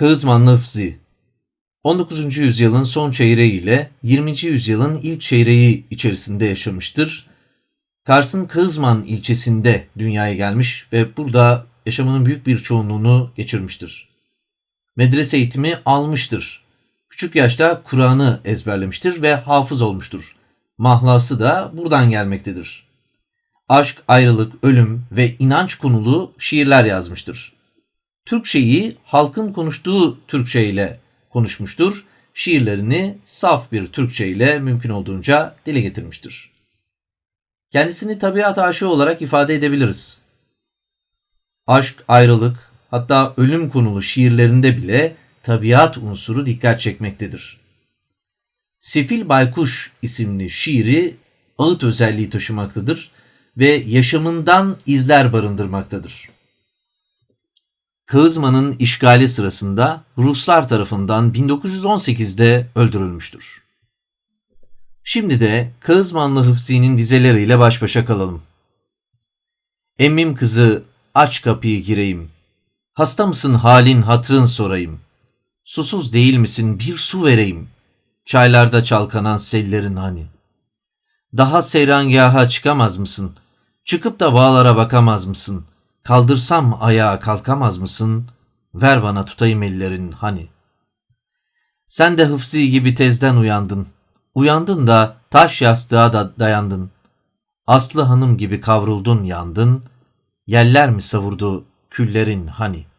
Kağızmanlı Hıfzi 19. yüzyılın son çeyreği ile 20. yüzyılın ilk çeyreği içerisinde yaşamıştır. Kars'ın Kağızman ilçesinde dünyaya gelmiş ve burada yaşamının büyük bir çoğunluğunu geçirmiştir. Medrese eğitimi almıştır. Küçük yaşta Kur'an'ı ezberlemiştir ve hafız olmuştur. Mahlası da buradan gelmektedir. Aşk, ayrılık, ölüm ve inanç konulu şiirler yazmıştır. Türkçeyi halkın konuştuğu Türkçe ile konuşmuştur. Şiirlerini saf bir Türkçe ile mümkün olduğunca dile getirmiştir. Kendisini tabiat aşığı olarak ifade edebiliriz. Aşk, ayrılık, hatta ölüm konulu şiirlerinde bile tabiat unsuru dikkat çekmektedir. Sefil Baykuş isimli şiiri ağıt özelliği taşımaktadır ve yaşamından izler barındırmaktadır. Kağızman'ın işgali sırasında Ruslar tarafından 1918'de öldürülmüştür. Şimdi de Kağızmanlı Hıfzi'nin dizeleriyle baş başa kalalım. Emmim kızı aç kapıyı gireyim. Hasta mısın halin hatırın sorayım. Susuz değil misin bir su vereyim. Çaylarda çalkanan sellerin hani. Daha seyrangaha çıkamaz mısın? Çıkıp da bağlara bakamaz mısın? Kaldırsam ayağa kalkamaz mısın? Ver bana tutayım ellerin hani. Sen de Hıfzi gibi tezden uyandın. Uyandın da taş yastığa da dayandın. Aslı hanım gibi kavruldun yandın. Yeller mi savurdu küllerin hani?